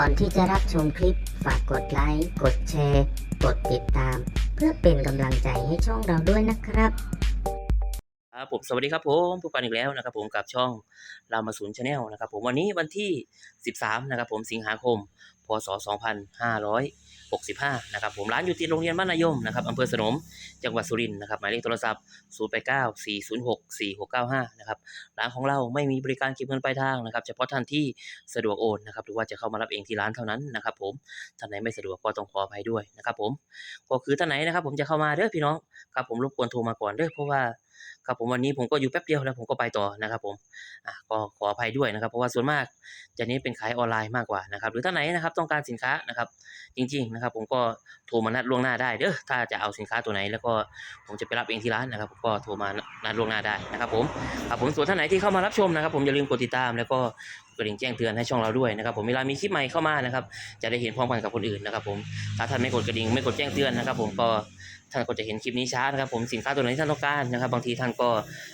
ก่อนที่จะรับชมคลิป ฝากกดไลค์ กดแชร์ กดติดตาม เพื่อเป็นกำลังใจให้ช่องเราด้วยนะครับ ครับผมสวัสดีครับผมพบกันอีกแล้วนะครับ ผมกับช่องรามาศูนย์ชาแนลนะครับ ผมวันนี้วันที่ 13 นะครับ ผมสิงหาคม พศ 2565 นะครับผมร้านอยู่ติดโรงเรียนบ้านนายมนะครับอำเภอสนมจังหวัดสุรินทร์นะครับหมายเลขโทรศัพท์ 0894064695 นะครับร้านของเราไม่มีบริการเก็บเงินปลายทางนะครับเฉพาะท่านที่สะดวกโอนนะครับหรือว่าจะเข้ามารับเองที่ร้านเท่านั้นนะครับผมท่านไหนไม่สะดวกก็ต้องขออภัยด้วยนะครับผมก็คือท่านไหนนะครับผมจะเข้ามาเด้อพี่น้องครับผมรบกวนโทรมาก่อนเด้อเพราะว่าครับผมวันนี้ผมก็อยู่แป๊บเดียวแล้วผมก็ไปต่อนะครับผมอะก็ขออภัยด้วยนะครับ เพราะว่าส่วนมากจะเน้นเป็นขายออนไลน์มากกว่านะครับ หรือท่านไหนนะครับต้องการสินค้านะครับ จริง ๆ นะครับ ผมก็โทรมานัดล่วงหน้าได้เด้อถ้าจะเอาสินค้าตัวไหน แล้วก็ผมจะไปรับเองที่ร้านนะครับผมก็โทรมานัดล่วงหน้าได้นะครับ ผมครับผมส่วนท่านไหนที่เข้ามารับชมนะครับ ผมอย่าลืมกดติดตามแล้วก็กระดิ่งแจ้งเตือนให้ช่องเราด้วยนะครับ ผมเวลามีคลิปใหม่เข้ามานะครับ จะได้เห็นพร้อมกันกับคนอื่นนะครับ ผมถ้าท่านไม่กดกระดิ่งไม่กดแจ้งเตือนนะครับ ผมก็ท่านก็จะเห็นคลิปนี้ช้านะครับ ผมสินค้าตัวไหนที่ท่านต้องการนะครับ บางทีท่านก็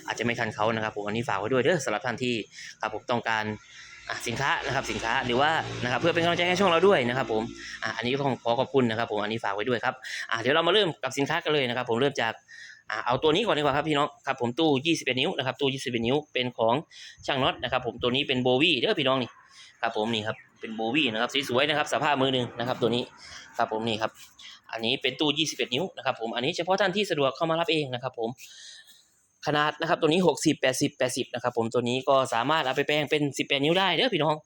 อาจจะไม่ทันเขานะครับ ผมอันนี้ฝากไว้ด้วยเด้อสำหรับท่านที่ครับผมต้องการ สินค้านะครับสินค้าหรือว่านะครับเพื่อเป็นกำลังใจให้ช่องเราด้วยนะครับผมอะอันนี้ก็ขอขอบคุณนะครับผมอันนี้ฝากไว้ด้วยครับอะเดี๋ยวเรามาเริ่มกับสินค้ากันเลยนะครับ ผมเริ่มจากอะเอาตัวนี้ก่อนดีกว่าครับพี่น้องครับผมตู้ 21 นิ้วนะครับตู้ 21 นิ้วเป็นของช่างน็อตนะครับผมตัวนี้เป็นโบวี่เด้อพี่น้องนี่ครับผมนี่ครับเป็นโบวี่นะครับสวยๆนะครับสภาพมือหนึ่งนะครับตัวนี้ครับผมนี่ครับอันนี้เป็นตู้ 21 นิ้วนะครับผมอันนี้เฉพาะท่านที่สะดวกเข้ามารับเองนะครับผม ขนาดนะครับตัวนี้ 60 80 80นะครับผมตัวนี้ก็สามารถเอาไปแปลงเป็น 18 นิ้วได้เด้อพี่น้อง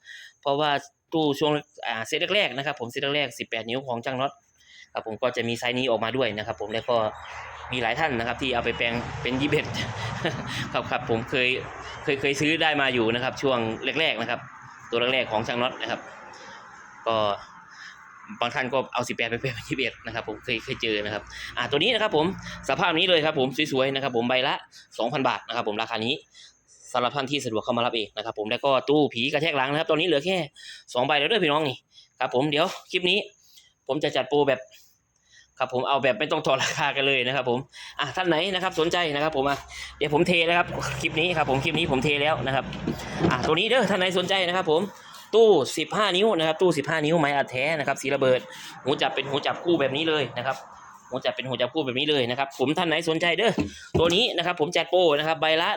เพราะว่าตู้ช่วงอ่าเซตแรกๆนะครับผมเซตแรกๆ18 นิ้วของจังน็อตครับผมก็จะมีไซส์นี้ออกมาด้วยนะครับผมแล้วก็มีหลายท่านนะครับ ที่เอาไปแปลงเป็นยี่สิบครับครับผมเคยเคยเคยซื้อได้มาอยู่นะครับ ช่วงแรกๆนะครับ ตัวแรกๆของช่างน็อตนะครับ ก็ บางท่านก็เอาสิบแปดไปเป็นยี่สิบเอ็ดนะครับผมเคยเคยเจอนะครับอ่าตัวนี้นะครับผมสภาพนี้เลยครับผมสวยๆนะครับผมใบละสองพันบาทนะครับผมราคานี้สำหรับท่านที่สะดวกเข้ามารับเองนะครับผมแล้วก็ตู้ผีกระแทกหลังนะครับตอนนี้เหลือแค่สองใบแล้วด้วยพี่น้องนี่ครับผมเดี๋ยวคลิปนี้ ผมจะจัดโปรแบบครับผมเอาแบบไม่ต้องต่อราคากันเลยนะครับผมอะท่านไหนนะครับสนใจนะครับผมอะเดี๋ยวผมเทนะครับคลิปนี้ครับผมคลิปนี้ผมเทแล้วนะครับอะตัวนี้เด้อท่านไหนสนใจนะครับผม ตู้ 15 นิ้วนะครับตู้ 15 นิ้วไม้อัดแท้นะครับสีระเบิดหูจับเป็นหูจับคู่แบบนี้เลยนะครับหูจับเป็นหูจับคู่แบบนี้เลยนะครับผมท่านไหนสนใจเด้อตัวนี้นะครับผมจัดโปรนะครับใบละ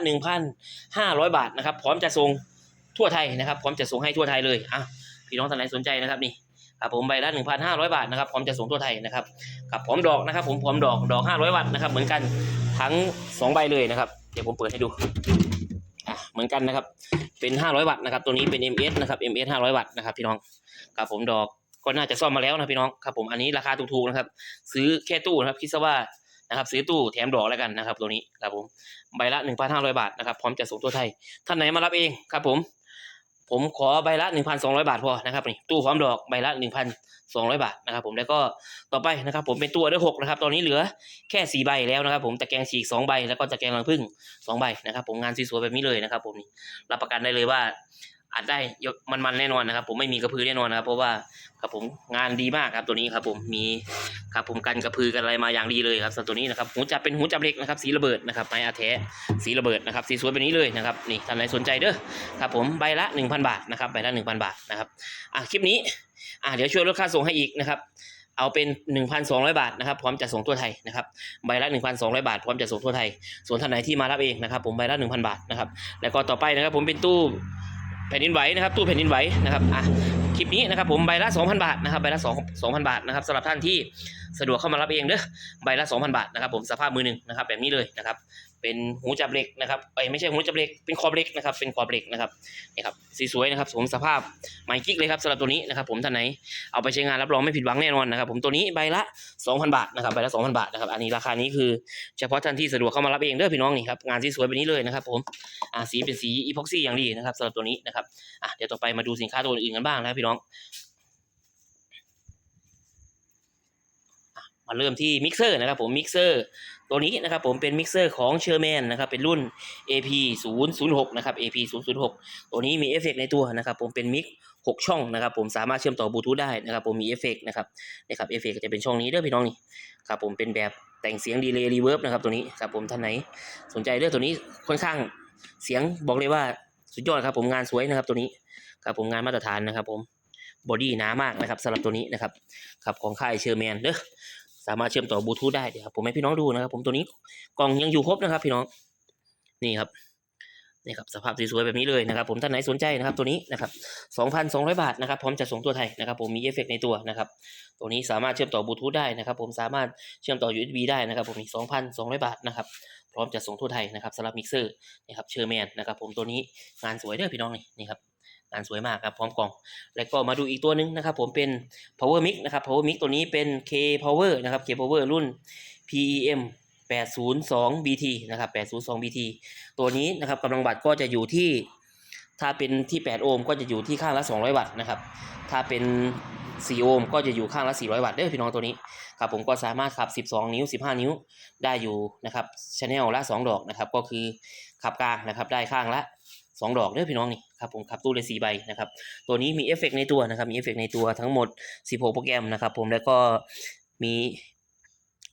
1,500 บาทนะครับพร้อมจะส่งทั่วไทยนะครับพร้อมจะส่งให้ทั่วไทยเลยอะพี่น้องท่านไหนสนใจนะครับนี่ครับผมใบละ1,500 บาทนะครับพร้อมจะส่งทั่วไทยนะครับกับพร้อมดอกนะครับ ผมพร้อมดอกดอก 500 วัตต์นะครับเหมือนกันทั้งสองใบเลยนะครับ เดี๋ยวผมเปิดให้ดู มือนกันนะครับ เป็น 500 วัตต์นะครับ ตัวนี้เป็น MS นะครับ MS 500 วัตต์นะครับพี่น้องครับผมดอกก็น่าจะซ่อมมาแล้วนะพี่น้องครับผมอันนี้ราคาถูกๆนะครับ ซื้อแค่ตู้นะครับคิดซะว่านะครับซื้อตู้แถมดอกแล้วกันนะครับ ตัวนี้ครับผมใบละ 1,500 บาทนะครับพร้อมจะส่งตัวไทยท่านไหนมารับเองครับผม ผมขอใบละ 1,200 บาทพอนะครับนี่ตู้พร้อมดอกใบละ 1,200 บาทนะครับผมแล้วก็ต่อไปนะครับ ผมเป็นตัวเดอร์หกนะครับตอนนี้เหลือแค่สี่ใบแล้วนะครับ ผมตะแกรงฉีกสองใบแล้วก็ตะแกรงรังผึ้งสองใบนะครับ ผมงานสวยๆแบบนี้เลยนะครับ ผมนี่รับประกันได้เลยว่า อัดได้ยกมันๆแน่นอนนะครับ ผมไม่มีกระพือแน่นอนนะครับ เพราะว่าครับผมงานดีมากครับตัวนี้ครับ ผมมีครับผมกันกระพือกันอะไรมาอย่างดีเลยครับสตัวนี้นะครับหูจับเป็นหูจับเหล็กนะครับ สีระเบิดนะครับไม้อาแท้สีระเบิดนะครับสีสวยแบบนี้เลยนะครับนี่ท่านไหนสนใจเด้อครับผมใบละ 1,000 บาทนะครับใบละ 1,000 บาทนะครับอะคลิปนี้อะเดี๋ยวช่วยลดค่าส่งให้อีกนะครับเอาเป็น 1,200 บาทนะครับพร้อมจะส่งทั่วไทยนะครับใบละ 1,200 บาทพร้อมจะส่งทั่วไทย ส่วนท่านไหนที่มารับเองนะครับ ผมใบละ 1,000 บาทนะครับแล้วก็ต่อไปนะครับผมเป็นตู้ แผ่นดินไหวนะครับตู้แผ่นดินไหวนะครับอะคลิปนี้นะครับผมใบละ 2,000 บาทนะครับใบละ2 2,000 บาทนะครับสำหรับท่านที่สะดวกเข้ามารับเองเด้อใบละ 2,000 บาทนะครับผมสภาพมือหนึ่งนะครับแบบนี้เลยนะครับ เป็นหูจับเหล็กนะครับเอ้ไม่ใช่หูจับเหล็กเป็นขอบเหล็กนะครับ เป็นขอบเหล็กนะครับนี่ครับสีสวยนะครับผมสภาพไม้กิ๊กเลยครับสำหรับตัวนี้นะครับ ผมท่านไหนเอาไปใช้งานรับรองไม่ผิดหวังแน่นอนนะครับ ผมตัวนี้ใบละ 2,000 บาทนะครับใบละ 2,000 บาทนะครับอันนี้ราคานี้คือเฉพาะท่านที่สะดวกเข้ามารับเองเด้อพี่น้องนี่ครับงานที่สวยแบบนี้เลยนะครับ ผมอ่าสีเป็นสีอีพ็อกซี่อย่างดีนะครับสำหรับตัวนี้นะครับอะเดี๋ยวต่อไปมาดูสินค้าตัวอื่นกันบ้างนะครับพี่น้องอะ มาเริ่มที่มิกเซอร์นะครับผมมิกเซอร์ตัวนี้นะครับผมเป็นมิกเซอร์ของเชอร์แมนนะครับเป็นรุ่น AP 0 0 6นะครับ AP 0 0 6ตัวนี้มีเอฟเฟกต์ในตัวนะครับผมเป็นมิกหกช่องนะครับผมสามารถเชื่อมต่อบลูทูธได้นะครับผมมีเอฟเฟกต์นะครับนะครับเอฟเฟกต์จะเป็นช่องนี้เด้อพี่น้องนี่ครับผมเป็นแบบแต่งเสียงดีเลย์รีเวิร์บนะครับตัวนี้ครับผมท่านไหนสนใจเรื่องตัวนี้ค่อนข้างเสียงบอกเลยว่าสุดยอดครับผมงานสวยนะครับตัวนี้ครับผมงานมาตรฐานนะครับผมบอดี้หนามากนะครับสำหรับตัวนี้นะครับครับของค่ายเชอร์แมนเด้อ สามารถเชื่อมต่อบลูทูธได้เดี๋ยวผมให้พี่น้องดูนะครับ ผมตัวนี้กล่องยังอยู่ครบนะครับ พี่น้องนี่ครับนี่ครับสภาพสวยๆแบบนี้เลยนะครับ ผมท่านไหนสนใจนะครับ ตัวนี้นะครับ2,200 บาทนะครับพร้อมจะส่งตัวไทยนะครับ ผมมีเอฟเฟกต์ในตัวนะครับ ตัวนี้สามารถเชื่อมต่อบลูทูธได้นะครับ ผมสามารถเชื่อมต่อ USB ได้นะครับ ผมอีก2,200 บาทนะครับ พร้อมจะส่งทั่วไทยนะครับสำหรับมิกเซอร์นี่ครับเชอร์แมนนะครับ ผมตัวนี้งานสวยเด้อพี่น้องนี่นี่ครับ งานสวยมากครับพร้อมกล่อง แล้วก็มาดูอีกตัวหนึงนะครับ ผมเป็น power mix นะครับ power mix ตัวนี้เป็น K power นะครับ K power รุ่น PEM 802 BT นะครับ 802 BT ตัวนี้นะครับกำลังวัตต์ก็จะอยู่ที่ ถ้าเป็นที่ 8 โอห์มก็จะอยู่ที่ข้างละ 200 วัตต์นะครับ ถ้าเป็น4โอห์มก็จะอยู่ข้างละ 400 วัตต์เด้อพี่น้องตัวนี้ครับผมก็สามารถขับ 12 นิ้ว 15 นิ้วได้อยู่นะครับชแนลละ 2 ดอกนะครับ ก็คือขับกลางนะครับได้ข้างละ 2ดอกเด้อพี่น้องนี่ครับผมขับตู้เลย4ใบนะครับตัวนี้มีเอฟเฟกต์ในตัวนะครับมีเอฟเฟกต์ในตัวทั้งหมด 16 โปรแกรมนะครับผมแล้วก็มี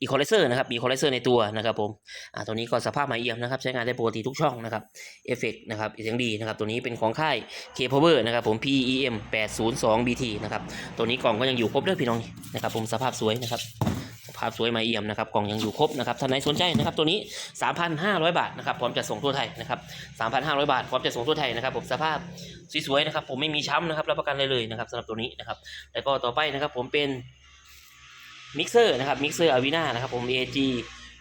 อีคอไลเซอร์นะครับมีคอไลเซอร์ในตัวนะครับผมอ่าตัวนี้ก็สภาพใหม่เอี่ยมนะครับใช้งานได้ปกติทุกช่องนะครับเอฟเฟกต์นะครับเสียงดีนะครับตัวนี้เป็นของค่าย K Power นะครับผม PEM 802 BT นะครับตัวนี้กล่องก็ยังอยู่ครบเด้อพี่น้องนี่นะครับผมสภาพสวยนะครับ ภาพสวยม่เอี่ยมนะครับกล่องยังอยู่ครบนะครับท่านไหนสนใจนะครับตัวนี้ 3,500 บาทนะครับพร้อมจะส่งทั่วไทยนะครับ3,500 บาทพร้อมจะส่งทั่วไทยนะครับผมสภาพสวยๆนะครับผมไม่มีช้ำนะครับรับประกันเลยเลยนะครับสำหรับตัวนี้นะครับแล้วก็ต่อไปนะครับผมเป็นมิกเซอร์นะครับมิกเซอร์อาวินานะครับผม AG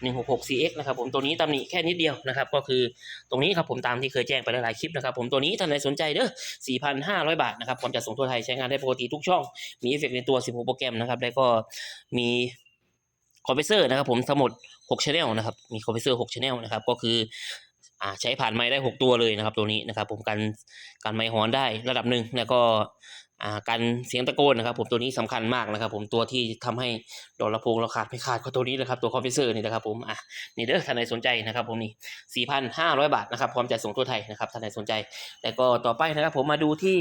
166 CX นะครับผมตัวนี้ตำหนิแค่นิดเดียวนะครับก็คือตรงนี้ครับผมตามที่เคยแจ้งไปหลายๆคลิปนะครับผมตัวนี้ท่านใดสนใจเด้อ 4,500 บาทนะครับผมจะส่งทั่วไทยใช้งานได้ปกติทุกช่อง มีเอฟเฟกต์ในตัว 16 โปรแกรมนะครับแล้วก็มี คอมเพรสเซอร์นะครับผมทั้งหมด6 channel นะครับมีคอมเพรสเซอร์6 channel นะครับก็คืออ่าใช้ผ่านไม้ได้ 6 ตัวเลยนะครับ ตัวนี้นะครับ ผมกันกันไม้ฮอนได้ระดับหนึ่งแล้วก็อ่ากันเสียงตะโกนนะครับ ผมตัวนี้สำคัญมากนะครับ ผมตัวที่ทำให้ดอกลำโพงเราขาดไม่ขาดก็ตัวนี้เลยครับตัวคอมเพรสเซอร์นี่นะครับผมอะนี่เด้อท่านใดสนใจนะครับ ผมนี่ 4,500 บาทนะครับพร้อมจะส่งทั่วไทยนะครับท่านใดสนใจ แล้วก็ต่อไปนะครับ ผมมาดูที่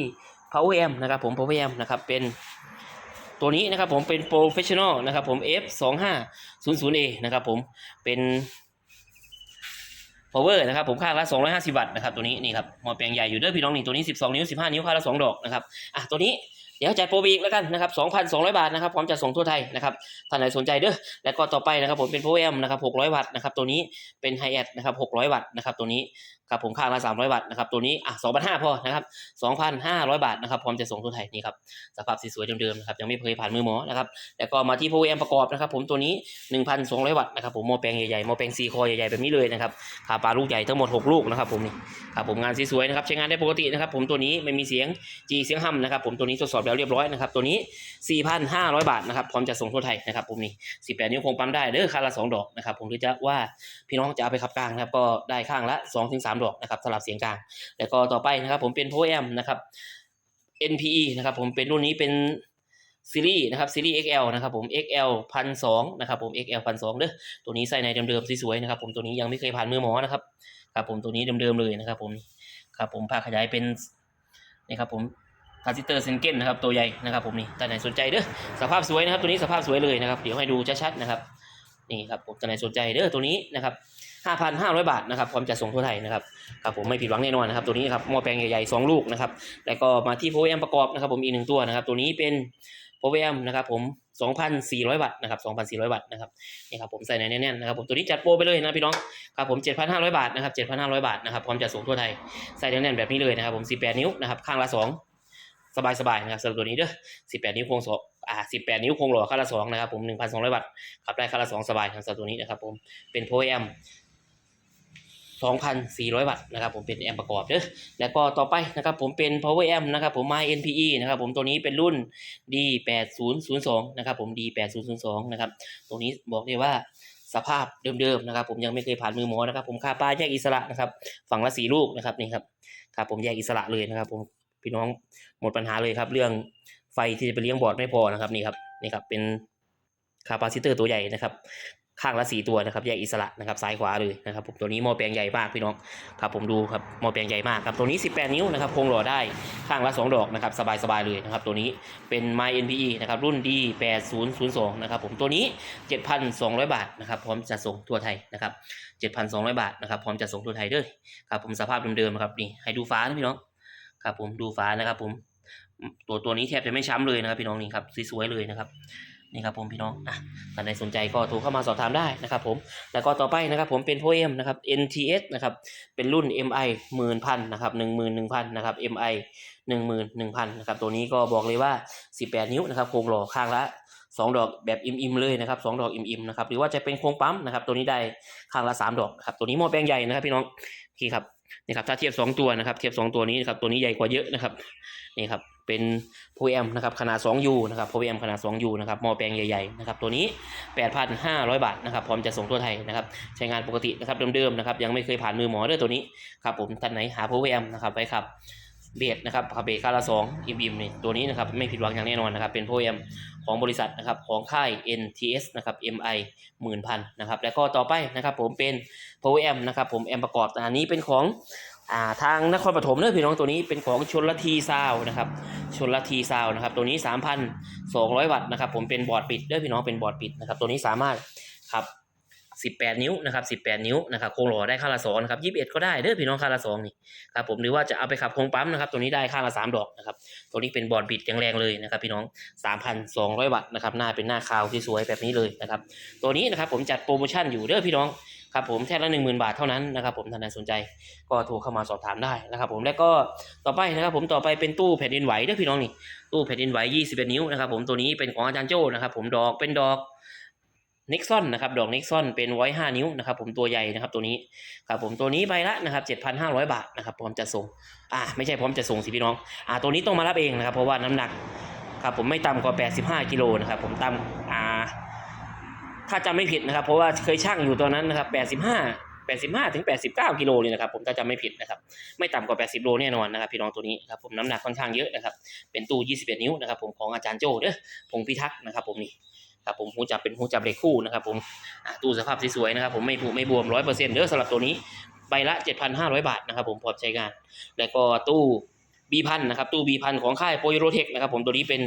Power Amp นะครับ ผม Power Amp นะครับเป็น ตัวนี้นะครับผมเป็น Professional นะครับผม F2500A นะครับผมเป็น power นะครับผมค่าละ 250 วัตต์นะครับตัวนี้นี่ครับหมอแปลงใหญ่อยู่เด้อพี่น้องนี่ตัวนี้ 12 นิ้ว 15 นิ้วค่าละ 2 ดอกนะครับอะตัวนี้ เดี๋ยวจัดโปรไปอีกแล้วกันนะครับ2,200 บาทนะครับพร้อมจะส่งทั่วไทยนะครับท่านไหนสนใจเด้อแล้วก็ต่อไปนะครับผมเป็น power amp นะครับ600 วัตต์นะครับตัวนี้เป็น hi hat นะครับ600 วัตต์นะครับตัวนี้ครับผมค่าละ300วัตต์นะครับตัวนี้อะ2,500พอนะครับ2,500 บาทนะครับพร้อมจะส่งทั่วไทยนี่ครับสภาพสวยๆเดิมๆนะครับยังไม่เคยผ่านมือหมอนะครับแล้วก็มาที่ power amp ประกอบนะครับผมตัวนี้ 1,200 วัตต์นะครับผมหมอแปลงใหญ่ๆหมอแปลงซีคอใหญ่ๆแบบนี้เลยนะครับขาปลาลูกใหญ่ทั้งหมด 6 ลูกนะครับผมนี่ครับผมงานสวยๆนะครับใช้งานได้ปกตินะครับผมตัวนี้ไม่มีเสียงจีเสียงฮัมนะครับผมตัวนี้ทดสอบแล้วเรียบร้อยนะครับตัวนี้ 4,500 บาทนะครับพร้อมจะส่งทั่วไทยนะครับผมนี่18 นิ้วคงปั๊มได้เด้อค่าละ 2 ดอกนะครับผมหรือจะว่าพี่น้องจะเอาไปขับกลางนะครับก็ได้ข้างละ 2-3 ดอกนะครับสำหรับเสียงกลาง แล้วก็ต่อไปนะครับผมเป็น Pro Amp นะครับ NPE นะครับผมเป็นรุ่นนี้เป็นซีรีส์นะครับซีรีส์ XL นะครับผม XL พันสนะครับผม XL พันสเด้อตัวนี้ใส่ในเดิมๆสวยๆนะครับผมตัวนี้ยังไม่เคยผ่านมือหมอนะครับครับผมตัวนี้เดิมๆเลยนะครับผมครับผมภาคขยายเป็นนี่ครับผม คาสิเตอร์เซนเก้นนะครับตัวใหญ่นะครับผมนี่ท่านไหนสนใจเด้อสภาพสวยนะครับตัวนี้สภาพสวยเลยนะครับเดี๋ยวให้ดูชัดๆนะครับนี่ครับผมท่านไหนสนใจเด้อตัวนี้นะครับ5,500 บาทนะครับพร้อมจะส่งทั่วไทยนะครับครับผมไม่ผิดหวังแน่นอนนะครับตัวนี้ครับหม้อแปลงใหญ่ๆ2ลูกนะครับแล้วก็มาที่โพแอมประกอบนะครับผมอีกหนึ่งตัวนะครับตัวนี้เป็นโพแอมนะครับผม2,400วัตต์นะครับ2,400วัตต์นะครับนี่ครับผมใส่ในแน่นๆนะครับผมตัวนี้จัดโปรไปเลยนะพี่น้องครับผม7,500 บาทนะครับ7,500 บาทนะครับพร้อมจะส่งทั่วไทยใส่แน่นๆแบบนี้เลยนะครับผม 18 นิ้วนะครับข้างละ 2 สบายๆนะครับสำหรับตัวนี้เด้อ18 นิ้วโครงสองอ่า18 นิ้วโครงหล่อข้าละ2นะครับผม 1,200 วัตต์ขับได้ข้าละ2สบายสำหรับตัวนี้นะครับผมเป็นโพแอม2,400 วัตต์นะครับผมเป็นแอมป์ประกอบเด้อแล้วก็ต่อไปนะครับผมเป็น power amp นะครับผม my NPE นะครับผมตัวนี้เป็นรุ่น D8002 นะครับผม D8002 นะครับตัวนี้บอกได้ว่าสภาพเดิมๆนะครับผมยังไม่เคยผ่านมือหมอนะครับผมค่าปลาแยกอิสระนะครับฝั่งละสี่ลูกนะครับนี่ครับครับผมแยกอิสระเลยนะครับผม พี่น้องหมดปัญหาเลยครับ เรื่องไฟที่จะไปเลี้ยงบอร์ดไม่พอนะครับนี่ครับนี่ครับเป็นคาปาซิเตอร์ตัวใหญ่นะครับ ข้างละสี่ตัวนะครับแยกอิสระนะครับซ้ายขวาเลยนะครับผมตัวนี้หม้อแปลงใหญ่มากพี่น้องครับผมดูครับหม้อแปลงใหญ่มากครับตัวนี้ 18 นิ้วนะครับโครงหล่อได้ข้างละ 2 ดอกนะครับสบายๆเลยนะครับตัวนี้เป็น My NPE นะครับรุ่น D8002 นะครับผมตัวนี้ 7,200 บาทนะครับพร้อมจะส่งทั่วไทยนะครับ7,200 บาทนะครับพร้อมจะส่งทั่วไทยด้วยครับผมสภาพเดิมๆนะครับนี่ให้ดูฟ้านะพี่น้อง ครับผมดูฟ้านะครับ ผมตัวตัวนี้แทบจะไม่ช้ำเลยนะครับ พี่น้องนี่ครับสวยๆเลยนะครับนี่ครับผมพี่น้องอะท่านใดสนใจก็โทรเข้ามาสอบถามได้นะครับผม แล้วก็ต่อไปนะครับผมเป็นโพเอมนะครับ NTS นะครับ เป็นรุ่น MI หมื่นพันนะครับหนึ่งหมื่นหนึ่งพันนะครับ MI หนึ่งหมื่นหนึ่งพันนะครับตัวนี้ก็บอกเลยว่า18นิ้วนะครับโครงหล่อข้างละ2ดอกแบบอิ่มๆเลยนะครับสองดอกอิ่มๆนะครับหรือว่าจะเป็นโครงปั๊มนะครับตัวนี้ได้ข้างละ3ดอกครับตัวนี้หม้อแปลงใหญ่นะครับพี่น้องนี่ครับ นี่ครับถ้าเทียบ 2 ตัวนะครับเทียบ 2 ตัวนี้นะครับตัวนี้ใหญ่กว่าเยอะนะครับนี่ครับเป็นโพแอมนะครับขนาด 2U นะครับโพแอมขนาด 2U นะครับหม้อแปลงใหญ่ๆนะครับตัวนี้ 8,500 บาทนะครับพร้อมจะส่งทั่วไทยนะครับใช้งานปกตินะครับเดิมๆนะครับยังไม่เคยผ่านมือหมอเด้อตัวนี้ครับผมท่านไหนหาโพแอมนะครับไว้ครับ เบสนะครับขับเบค่าละสองอิมอิมนี่ตัวนี้นะครับไม่ผิดหวังอย่างแน่นอนนะครับ เป็นโพเอมของบริษัทนะครับของค่าย NTS นะครับ MI หมื่นพันนะครับแล้วก็ต่อไปนะครับผมเป็นโพเอมนะครับผมแอมประกอบอันนี้เป็นของอ่าทางนครปฐมเนอพี่น้องตัวนี้เป็นของชนละทีซาวนะครับชนละทีซาวนะครับตัวนี้ 3,200 วัตต์นะครับผมเป็นบอร์ดปิดเด้อพี่น้องเป็นบอร์ดปิดนะครับตัวนี้สามารถครับ 18 นิ้วนะครับ18 นิ้วนะครับโครงหล่อได้ค่าละสองนะครับ21 ก็ได้เด้อพี่น้องค่าละสองนี่ครับผมหรือว่าจะเอาไปขับโครงปั๊มนะครับตัวนี้ได้ค่าละสามดอกนะครับตัวนี้เป็นบอร์ดบิดแรงๆเลยนะครับพี่น้อง 3,200 วัตต์นะครับหน้าเป็นหน้าคาวที่สวยแบบนี้เลยนะครับตัวนี้นะครับผมจัดโปรโมชั่นอยู่เด้อพี่น้องครับผมแท่ละ 10,000 บาทเท่านั้นนะครับผมท่านใดสนใจก็โทรเข้ามาสอบถามได้นะครับผมแล้วก็ต่อไปนะครับผมต่อไปเป็นตู้แผ่นดินไหวเด้อพี่น้องนี่ตู้แผ่นดินไหว21 นิ้วนะครับผมตัวนี้เป็นของอาจารย์โจ้นะครับผมดอกเป็นดอก นิกซอนนะครับดอกนิกซอนเป็นไว้5นิ้วนะครับผมตัวใหญ่นะครับตัวนี้ครับผมตัวนี้ใบละนะครับ7,500 บาทนะครับพร้อมจะส่งอ่าไม่ใช่พร้อมจะส่งสิพี่น้องอ่าตัวนี้ต้องมารับเองนะครับเพราะว่าน้ำหนักครับผมไม่ต่ำกว่า 85กิโลนะครับผมต่ำอ่าถ้าจำไม่ผิดนะครับ เพราะว่าเคยชั่งอยู่ตอนนั้นนะครับ 85 85ถึง89กิโลเลยนะครับผมถ้าจำไม่ผิดนะครับไม่ต่ำกว่า 80โลแน่นอนนะครับพี่น้องตัวนี้ครับผมน้ำหนักค่อนข้างเยอะนะครับเป็นตู้ 21 นิ้วนะครับผมของอาจารย์โจ้เด้อพงพิทักษ์นะครับผมนี่ ครับผมหูจับเป็นหูจับเหล็กคู่นะครับผมตู้สภาพสวยๆนะครับผมไม่ผุไม่บวม100%เปอร์เซ็นต์เด้อสำหรับตัวนี้ใบละ 7,500 บาทนะครับผมพร้อมใช้งาน แล้วก็ตู้บีพันนะครับตู้บีพันของค่ายโปรโรเทคนะครับผมตัวนี้เป็น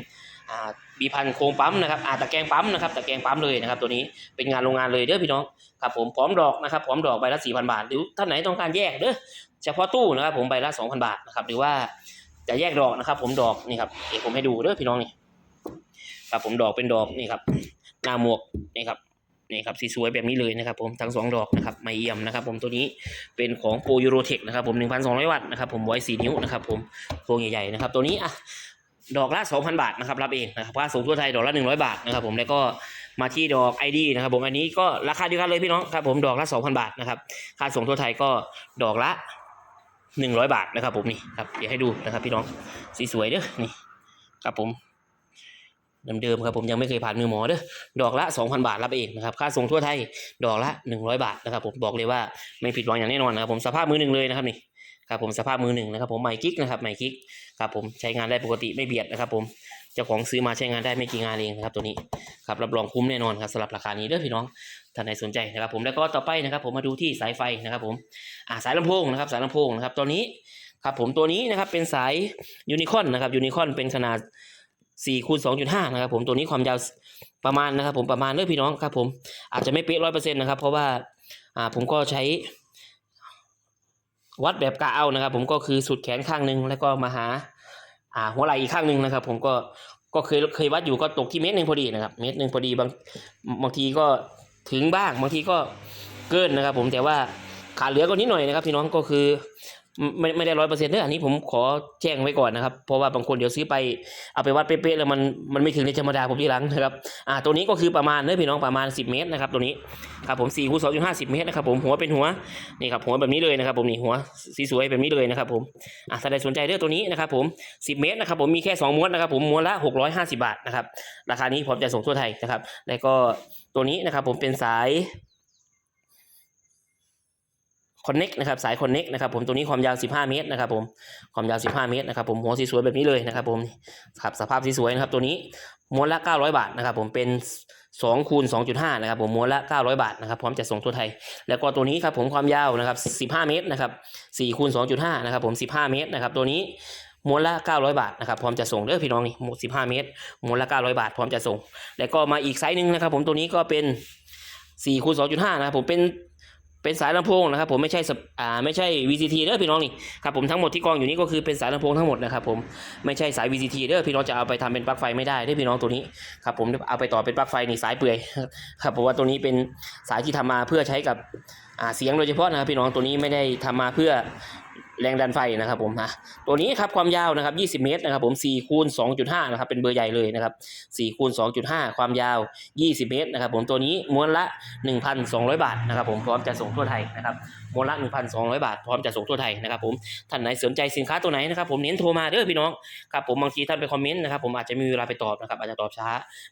บีพันโครงปั๊มนะครับอ่าตะแกรงปั๊มนะครับตะแกรงปั๊มเลยนะครับตัวนี้เป็นงานโรงงานเลยเด้อพี่น้องครับผมพร้อมดอกนะครับพร้อมดอกใบละ4,000 บาท หรือท่านไหนต้องการแยกเด้อเฉพาะตู้นะครับผมใบละ2,000 บาทนะครับหรือว่าจะแยกดอกนะครับผมดอกนี่ครับเดี๋ยวผมให้ดูเด้อพี่น้องนี่ ครับผมดอกเป็นดอกนี่ครับหน้าหมวกนี่ครับนี่ครับสีสวยแบบนี้เลยนะครับผมทั้งสองดอกนะครับไม่เอี่ยมนะครับผมตัวนี้เป็นของโปรยูโรเทคนะครับผม 1,200 วัตต์นะครับผมไว้4นิ้วนะครับผมโครงใหญ่ๆนะครับตัวนี้อะดอกละ 2,000 บาทนะครับรับเองนะครับค่าส่งทั่วไทยดอกละ 100 บาทนะครับผมแล้วก็มาที่ดอก ID นะครับผมอันนี้ก็ราคาเดียวกันเลยพี่น้องครับผมดอกละ 2,000 บาทนะครับค่าส่งทั่วไทยก็ดอกละ 100 บาทนะครับผมนี่ครับเดี๋ยวให้ดูนะครับพี่น้องสีสวยเด้อนี่ครับผม เดิมๆครับผมยังไม่เคยผ่านมือหมอเด้อดอกละ 2,000 บาทรับเองนะครับค่าส่งทั่วไทยดอกละ 100 บาทนะครับผมบอกเลยว่าไม่ผิดหวังอย่างแน่นอนนะครับผมสภาพมือหนึ่งเลยนะครับนี่ครับผมสภาพมือหนึ่งนะครับผมใหม่กิ๊กนะครับใหม่กิ๊กครับผมใช้งานได้ปกติไม่เบียดนะครับผมเจ้าของซื้อมาใช้งานได้ไม่กี่งานเองนะครับตัวนี้ครับรับรองคุ้มแน่นอนครับสำหรับราคานี้เด้อพี่น้องท่านใดสนใจนะครับผมแล้วก็ต่อไปนะครับผมมาดูที่สายไฟนะครับผมอ่าสายลำโพงนะครับสายลำโพงนะครับตัวนี้ครับผมตัวนี้นะครับเป็นสายยูนิคอนนะครับยูนิคอนเป็นขนาด 4คูณ2.5นะครับผมตัวนี้ความยาวประมาณนะครับผมประมาณเด้อพี่น้องครับผมอาจจะไม่เป๊ะร้อยเปอร์เซ็นต์นะครับเพราะว่าอ่าผมก็ใช้ วัดแบบกะเอานะครับ ผมก็คือสุดแขนข้างหนึ่งแล้วก็มาหาอ่าหัวไหล่อีกข้างหนึ่งนะครับ ผมก็ก็เคยเคยวัดอยู่ก็ตกที่เมตรหนึ่งพอดีนะครับ เมตรหนึ่งพอดีบางบางทีก็ถึงบ้างบางทีก็เกินนะครับ ผมแต่ว่าขาดเหลือก็นิดหน่อยนะครับพี่น้องก็คือ ไม่ไม่ได้ร้อยเปอร์เซ็นต์เด้ออันนี้ผมขอแจ้งไว้ก่อนนะครับ เพราะว่าบางคนเดี๋ยวซื้อไปเอาไปวัดเป๊ะๆแล้วมันมันไม่ถึงในธรรมดาผมที่หลังนะครับอ่าตัวนี้ก็คือประมาณเด้อพี่น้องประมาณ 10 เมตรนะครับตัวนี้ครับผม4คูณ2.5 10เมตรนะครับผมหัวเป็นหัวนี่ครับหัวแบบนี้เลยนะครับ ผมนี่หัวสีสวยแบบนี้เลยนะครับผมอ่าถ้าใดสนใจเด้อตัวนี้นะครับผม10เมตรนะครับผมมีแค่2ม้วนนะครับผมม้วนละ650บาทนะครับราคานี้ผมจะส่งทั่วไทยนะครับแล้วก็ตัวนี้นะครับผมเป็นสาย คอนเน็กนะครับสายคอนเน็กนะครับผมตัวนี้ความยาว 15 เมตรนะครับผมความยาว 15 เมตรนะครับผมหัวสีสวยแบบนี้เลยนะครับผมครับสภาพสีสวยนะครับตัวนี้ม้วนละ 900 บาทนะครับผมเป็น2คูณ2.5นะครับผมม้วนละ 900 บาทนะครับพร้อมจะส่งทั่วไทย แล้วก็ตัวนี้ครับผมความยาวนะครับ15 เมตรนะครับ4คูณ2.5นะครับผม 15 เมตรนะครับตัวนี้ม้วนละ 900 บาทนะครับพร้อมจะส่งเด้อพี่น้องนี่หมด15 เมตรม้วนละ 900 บาทพร้อมจะส่ง แล้วก็มาอีกไซส์หนึ่งนะครับผมตัวนี้ก็เป็น4คูณ2.5นะครับผมเป็น เป็นสายลำโพงนะครับผมไม่ใช่อ่าไม่ใช่ VCT เด้อพี่น้องนี่ครับผมทั้งหมดที่กองอยู่นี้ก็คือเป็นสายลำโพงทั้งหมดนะครับผมไม่ใช่สาย VCT เด้อพี่น้องจะเอาไปทำเป็นปลั๊กไฟไม่ได้เด้อพี่น้องตัวนี้ครับผมเอาไปต่อเป็นปลั๊กไฟนี่สายเปื่อยครับผมว่าตัวนี้เป็นสายที่ทำมาเพื่อใช้กับอ่าเสียงโดยเฉพาะนะครับพี่น้องตัวนี้ไม่ได้ทำมาเพื่อ แรงดันไฟนะครับผมนะตัวนี้ครับความยาวนะครับ 20 เมตรนะครับผม4คูณ2.5นะครับเป็นเบอร์ใหญ่เลยนะครับ4คูณ2.5 ความยาว 20 เมตรนะครับผมตัวนี้ม้วนละ 1,200 บาทนะครับผมพร้อมจะส่งทั่วไทยนะครับม้วนละ 1,200 บาท พร้อมจะส่งทั่วไทยนะครับผมท่านไหนสนใจสินค้าตัวไหนนะครับผมเน้นโทรมาเด้อพี่น้องครับผมบางทีท่านไปคอมเมนต์นะครับผมอาจจะมมีเวลาไปตอบนะครับอาจจะตอบช้า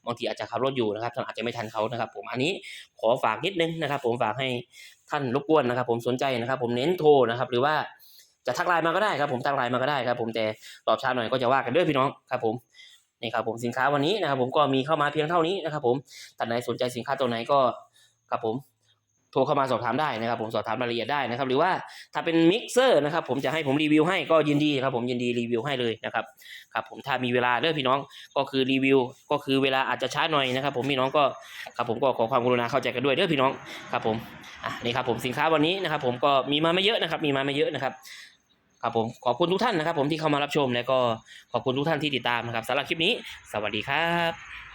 บางทีอาจจะขับรถอยู่นะครับท่านอาจจะไม่ทันเขานะครับผมอันนี้ขอฝากนิดนึงนะครับผมฝากให้ท่านรบกวนนะครับผมสนใจนะครับผมเน้นโทรนะครับหรือว่า จะทักไลน์มาก็ได้ครับผมทักไลน์มาก็ได้ครับผมแต่ตอบช้าหน่อยก็จะว่ากันเด้อพี่น้องครับผมนี่ครับผมสินค้าวันนี้นะครับผมก็มีเข้ามาเพียงเท่านี้นะครับผมท่านไหนสนใจสินค้าตัวไหนก็ครับผมโทรเข้ามาสอบถามได้นะครับ ผมสอบถามรายละเอียดได้นะครับ หรือว่าถ้าเป็นมิกเซอร์นะครับผมจะให้ผมรีวิวให้ก็ยินดีครับผมยินดีรีวิวให้เลยนะครับครับผมถ้ามีเวลาเด้อพี่น้องก็คือรีวิว ก็คือเวลาอาจจะช้าหน่อยนะครับ ผมพี่น้องก็ครับผมก็ขอความกรุณาเข้าใจกันด้วยเด้อพี่น้องครับผมอะนี่ครับผมสินค้าวันนี้นะครับ ผมก็มีมาไม่เยอะนะครับ มีมาไม่เยอะนะครับ ครับผมขอบคุณทุกท่านนะครับ ผมที่เข้ามารับชมและก็ขอบคุณทุกท่านที่ติดตามนะครับสำหรับคลิปนี้ สวัสดีครับ